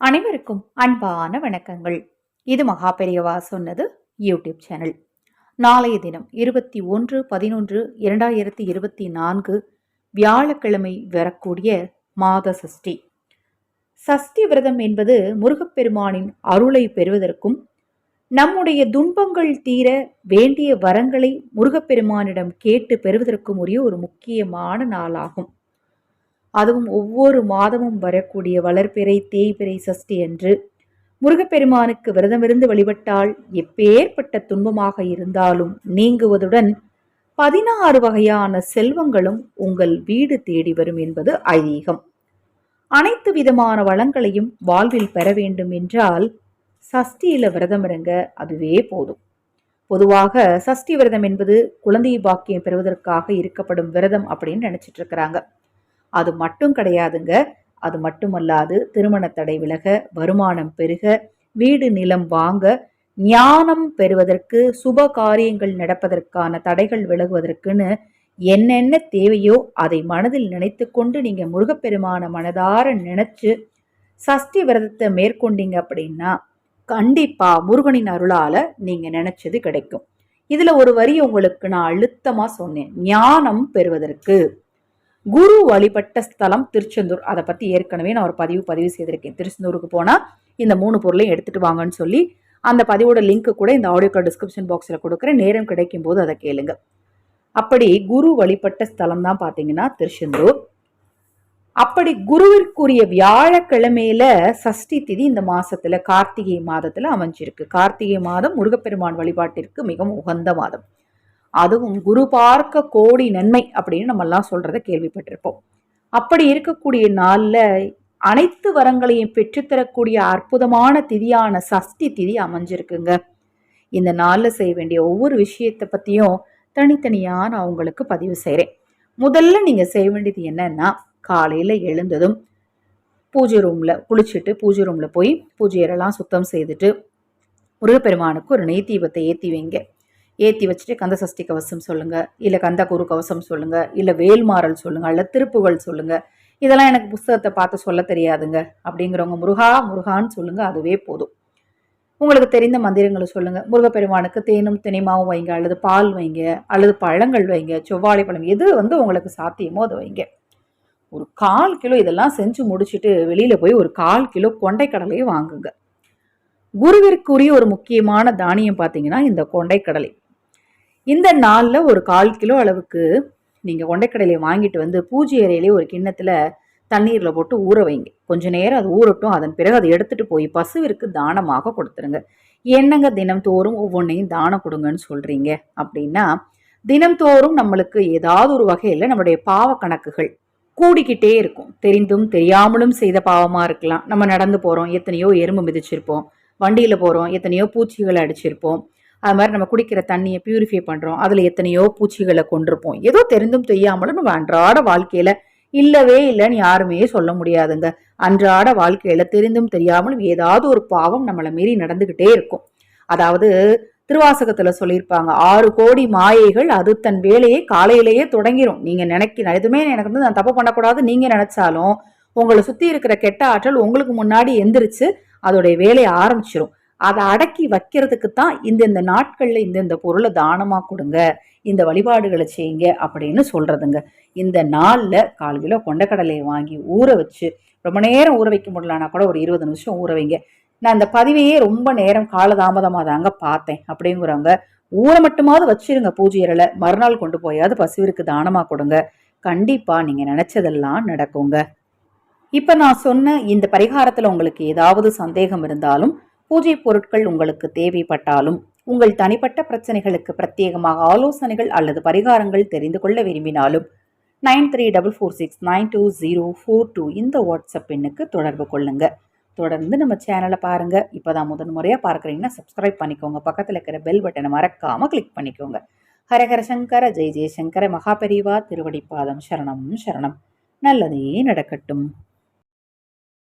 அனைவருக்கும் அன்பான வணக்கங்கள். இது மகா பெரியவா சொன்னது யூடியூப் சேனல். நாளைய தினம் இருபத்தி ஒன்று பதினொன்று இரண்டாயிரத்தி இருபத்தி நான்கு வியாழக்கிழமை வரக்கூடிய மாத சஷ்டி. சஷ்டி விரதம் என்பது முருகப்பெருமானின் அருளை பெறுவதற்கும் நம்முடைய துன்பங்கள் தீர வேண்டிய வரங்களை முருகப்பெருமானிடம் கேட்டு பெறுவதற்கும் உரிய ஒரு முக்கியமான நாளாகும். அதுவும் ஒவ்வொரு மாதமும் வரக்கூடிய வளர்பிறை தேய்பிறை சஷ்டி என்று முருகப்பெருமானுக்கு விரதமிருந்து வழிபட்டால் எப்பேற்பட்ட துன்பமாக இருந்தாலும் நீங்குவதுடன் பதினாறு வகையான செல்வங்களும் உங்கள் வீடு தேடி வரும் என்பது ஐதீகம். அனைத்து விதமான வளங்களையும் வாழ்வில் பெற வேண்டும் என்றால் சஷ்டியில விரதம் இருங்க அதுவே போதும். பொதுவாக சஷ்டி விரதம் என்பது குழந்தை பாக்கியம் பெறுவதற்காக இருக்கப்படும் விரதம் அப்படின்னு நினைச்சிட்டு இருக்கிறாங்க. அது மட்டும் கிடையாதுங்க. அது மட்டுமல்லாது திருமண தடை விலக வருமானம் பெருக வீடு நிலம் வாங்க ஞானம் பெறுவதற்கு சுப காரியங்கள் நடப்பதற்கான தடைகள் விலகுவதற்குன்னு என்னென்ன தேவையோ அதை மனதில் நினைத்து கொண்டு நீங்க முருகப்பெருமான மனதார நினைச்சு சஷ்டி விரதத்தை மேற்கொண்டீங்க அப்படின்னா கண்டிப்பா முருகனின் அருளால நீங்க நினைச்சது கிடைக்கும். இதுல ஒரு வரி உங்களுக்கு நான் அழுத்தமா சொன்னேன். ஞானம் பெறுவதற்கு. குரு வழிபட்ட ஸ்தலம் திருச்செந்தூர். அதை பற்றி ஏற்கனவே நான் ஒரு பதிவு பதிவு செய்திருக்கேன். திருச்செந்தூருக்கு போனால் இந்த மூணு பொருளையும் எடுத்துகிட்டு வாங்கன்னு சொல்லி அந்த பதிவோட லிங்க்கு கூட இந்த ஆடியோ டிஸ்கிரிப்ஷன் பாக்ஸில் கொடுக்குறேன். நேரம் கிடைக்கும் போது அதை கேளுங்க. அப்படி குரு வழிபட்ட ஸ்தலம் தான் பார்த்தீங்கன்னா திருச்செந்தூர். அப்படி குருவிற்குரிய வியாழக்கிழமையில சஷ்டி திதி இந்த மாசத்துல கார்த்திகை மாதத்துல அமைஞ்சிருக்கு. கார்த்திகை மாதம் முருகப்பெருமான் வழிபாட்டிற்கு மிகவும் உகந்த மாதம். அதுவும் குரு பார்க்க கோடி நன்மை அப்படின்னு நம்ம எல்லாம் சொல்றத கேள்விப்பட்டிருப்போம். அப்படி இருக்கக்கூடிய நாளில் அனைத்து வரங்களையும் பெற்றுத்தரக்கூடிய அற்புதமான திதியான சஷ்டி திதி அமைஞ்சிருக்குங்க. இந்த நாளில் செய்ய வேண்டிய ஒவ்வொரு விஷயத்தை பற்றியும் தனித்தனியாக நான் உங்களுக்கு பதிவு செய்கிறேன் முதல்ல நீங்கள் செய்ய வேண்டியது என்னன்னா காலையில் எழுந்ததும் பூஜை ரூமில் குளிச்சுட்டு பூஜை ரூமில் போய் பூஜையரெல்லாம் சுத்தம் செய்துட்டு முருகப்பெருமானுக்கு ஒரு நெய் தீபத்தை ஏற்றி வைங்க. ஏற்றி வச்சுட்டு கந்த சஷ்டி கவசம் சொல்லுங்கள் இல்லை கந்த குரு கவசம் சொல்லுங்கள் இல்லை வேல்மாறல் சொல்லுங்கள் இல்லை திருப்புகள் சொல்லுங்கள் இதெல்லாம் எனக்கு புஸ்தகத்தை பார்த்து சொல்ல தெரியாதுங்க. அப்படிங்கிறவங்க முருகா முருகான்னு சொல்லுங்கள் அதுவே போதும். உங்களுக்கு தெரிந்த மந்திரங்களை சொல்லுங்கள் முருகப்பெருமானுக்கு தேனும் தினைமாவும் வைங்க அல்லது பால் வைங்க அல்லது பழங்கள் வைங்க செவ்வாழை பழம் எது வந்து உங்களுக்கு சாத்தியமோ அதை வைங்க. ஒரு கால் கிலோ இதெல்லாம் செஞ்சு முடிச்சுட்டு வெளியில் போய் ஒரு கால் கிலோ கொண்டைக்கடலையும் வாங்குங்க. குருவிற்குரிய ஒரு முக்கியமான தானியம் பார்த்தீங்கன்னா இந்த கொண்டைக்கடலை. இந்த நாளில் ஒரு கால் கிலோ அளவுக்கு நீங்கள் கொண்டைக்கடலையை வாங்கிட்டு வந்து பூஜை அறையிலே ஒரு கிண்ணத்தில் தண்ணீரில் போட்டு ஊற வைங்க. கொஞ்ச நேரம் அது ஊறட்டும். அதன் பிறகு அதை எடுத்துகிட்டு போய் பசுவிற்கு தானமாக கொடுத்துருங்க. என்னங்க தினம்தோறும் ஒவ்வொன்றையும் தானம் கொடுங்கன்னு சொல்கிறீங்க அப்படின்னா தினம்தோறும் நம்மளுக்கு ஏதாவது ஒரு வகையில் நம்மளுடைய பாவ கணக்குகள் கூடிக்கிட்டே இருக்கும். தெரிந்தும் தெரியாமலும் செய்த பாவமாக இருக்கலாம். நம்ம நடந்து போகிறோம் எத்தனையோ எறும்பு மிதிச்சிருப்போம். வண்டியில் போகிறோம் எத்தனையோ பூச்சிகளை அடிச்சிருப்போம். அது மாதிரி நம்ம குடிக்கிற தண்ணியை பியூரிஃபை பண்ணுறோம் அதில் எத்தனையோ பூச்சிகளை கொண்டிருப்போம் ஏதோ தெரிந்தும் தெரியாமலும் நம்ம அன்றாட வாழ்க்கையில் இல்லவே இல்லைன்னு யாருமே சொல்ல முடியாதுங்க. அன்றாட வாழ்க்கையில் தெரிந்தும் தெரியாமலும் ஏதாவது ஒரு பாவம் நம்மளை மீறி நடந்துக்கிட்டே இருக்கும். அதாவது திருவாசகத்தில் சொல்லியிருப்பாங்க ஆறு கோடி மாயைகள் அது தன் வேலையை காலையிலேயே தொடங்கிரும். நீங்கள் நினைக்க எதுவுமே எனக்கு வந்து நான் தப்பு பண்ணக்கூடாது. நீங்கள் நினச்சாலும் உங்களை சுற்றி இருக்கிற கெட்ட ஆற்றல் உங்களுக்கு முன்னாடி எந்திரிச்சு அதோடைய வேலையை ஆரம்பிச்சிடும் அதை அடக்கி வைக்கிறதுக்கு தான் இந்தந்த நாட்களில் இந்தந்த பொருளை தானமாக கொடுங்க இந்த வழிபாடுகளை செய்யுங்க அப்படின்னு சொல்கிறதுங்க இந்த நாளில் கால் கிலோ கொண்டக்கடலையை வாங்கி ஊற வச்சு ரொம்ப நேரம் ஊற வைக்க முடியலனா கூட ஒரு இருபது நிமிஷம் ஊற வைங்க. நான் அந்த பதிவையே ரொம்ப நேரம் காலதாமதமாக தாங்க பார்த்தேன் அப்படிங்கிறவங்க ஊற மட்டுமாவது வச்சிருங்க பூஜை அறையில் மறுநாள் கொண்டு போயாவது பசுவிற்கு தானமாக கொடுங்க. கண்டிப்பாக நீங்கள் நினச்சதெல்லாம் நடக்குங்க. இப்போ நான் சொன்ன இந்த பரிகாரத்தில் உங்களுக்கு ஏதாவது சந்தேகம் இருந்தாலும் பூஜை பொருட்கள் உங்களுக்கு தேவைப்பட்டாலும் உங்கள் தனிப்பட்ட பிரச்சனைகளுக்கு பிரத்யேகமாக ஆலோசனைகள் அல்லது பரிகாரங்கள் தெரிந்து கொள்ள விரும்பினாலும் nine three double four six nine two zero four two இந்த வாட்ஸ்அப் எண்ணுக்கு தொடர்பு கொள்ளுங்க. தொடர்ந்து நம்ம சேனலை பாருங்க. இப்போதான் முதன் முறையாக பார்க்குறீங்கன்னா சப்ஸ்கிரைப் பண்ணிக்கோங்க. பக்கத்தில் இருக்கிற பெல் பட்டனை மறக்காமல் கிளிக் பண்ணிக்கோங்க. ஹரஹர சங்கர ஜெய் ஜெயசங்கர மகாபெரிவா திருவடிப்பாதம் சரணம் சரணம். நல்லதே நடக்கட்டும்.